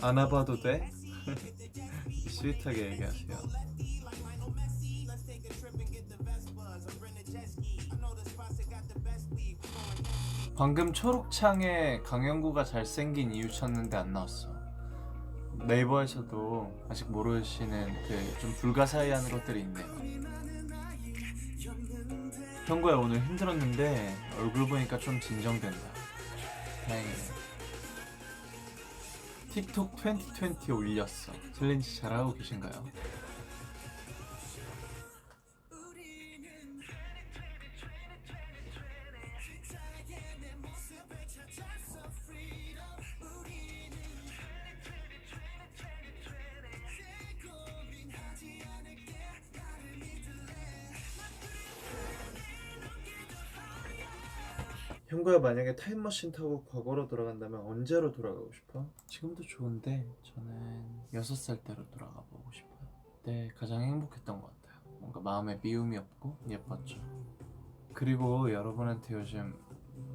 안아봐도 돼? 스윗하게 얘기하세요. 방금 초록창에 강영구가 잘생긴 이유 쳤는데 안 나왔어. 네이버에서도 아직 모르시는 그 좀 불가사의한 것들이 있네요. 형구야 오늘 힘들었는데 얼굴 보니까 좀 진정된다. 다행이네. 틱톡 2020 올렸어. 챌린지 잘하고 계신가요? 형구야 만약에 타임머신 타고 과거로 돌아간다면 언제로 돌아가고 싶어? 지금도 좋은데 저는 6살 때로 돌아가 보고 싶어요. 그때 가장 행복했던 것 같아요. 뭔가 마음에 미움이 없고 예뻤죠. 그리고 여러분한테 요즘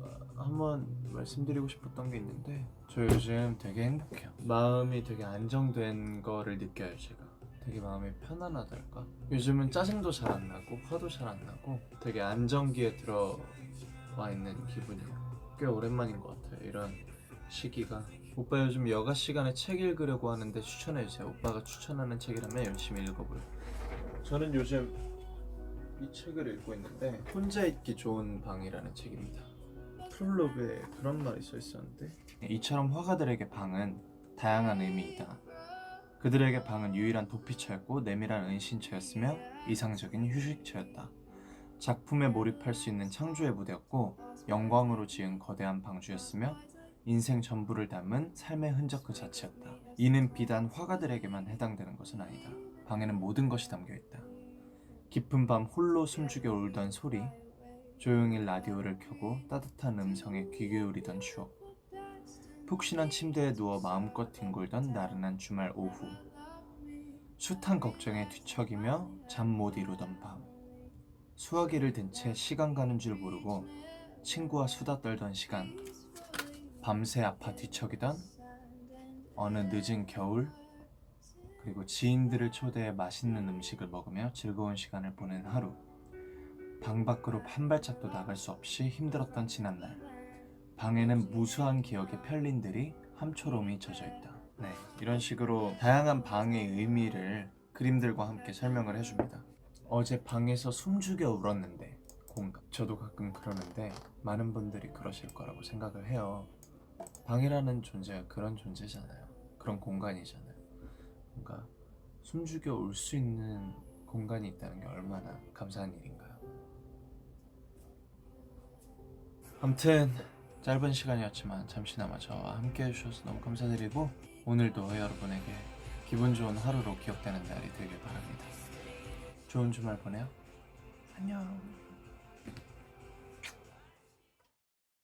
어, 한번 말씀드리고 싶었던 게 있는데 저 요즘 되게 행복해요. 마음이 되게 안정된 거를 느껴요 제가. 되게 마음이 편안하달까? 요즘은 짜증도 잘 안 나고 화도 잘 안 나고 되게 안정기에 들어 와 있는 기분이에요. 꽤 오랜만인 것 같아요. 이런 시기가. 오빠 요즘 여가 시간에 책 읽으려고 하는데 추천해 주세요. 오빠가 추천하는 책이라면 열심히 읽어볼게요. 저는 요즘 이 책을 읽고 있는데 혼자 있기 좋은 방이라는 책입니다. 프롤로그에 그런 말이 써 있었는데 이처럼 화가들에게 방은 다양한 의미이다. 그들에게 방은 유일한 도피처였고 내밀한 은신처였으며 이상적인 휴식처였다. 작품에 몰입할 수 있는 창조의 무대였고 영광으로 지은 거대한 방주였으며 인생 전부를 담은 삶의 흔적 그 자체였다. 이는 비단 화가들에게만 해당되는 것은 아니다. 방에는 모든 것이 담겨 있다. 깊은 밤 홀로 숨죽여 울던 소리, 조용히 라디오를 켜고 따뜻한 음성에 귀 기울이던 추억, 푹신한 침대에 누워 마음껏 뒹굴던 나른한 주말 오후, 숱한 걱정에 뒤척이며 잠 못 이루던 밤, 수화기를 든 채 시간 가는 줄 모르고 친구와 수다 떨던 시간 밤새 아파 뒤척이던 어느 늦은 겨울 그리고 지인들을 초대해 맛있는 음식을 먹으며 즐거운 시간을 보낸 하루. 방 밖으로 한 발짝도 나갈 수 없이 힘들었던 지난날. 방에는 무수한 기억의 편린들이 함초롬이 젖어 있다. 네 이런 식으로 다양한 방의 의미를 그림들과 함께 설명을 해줍니다 어제 방에서 숨죽여 울었는데 공감. 저도 가끔 그러는데 많은 분들이 그러실 거라고 생각을 해요. 방이라는 존재가 그런 존재잖아요. 그런 공간이잖아요. 뭔가 숨죽여 울수 있는 공간이 있다는 게 얼마나 감사한 일인가요? 아무튼 짧은 시간이었지만 잠시나마 저와 함께 해주셔서 너무 감사드리고 오늘도 여러분에게 기분 좋은 하루로 기억되는 날이 되길 바랍니다. 좋은 주말 보내요. 안녕.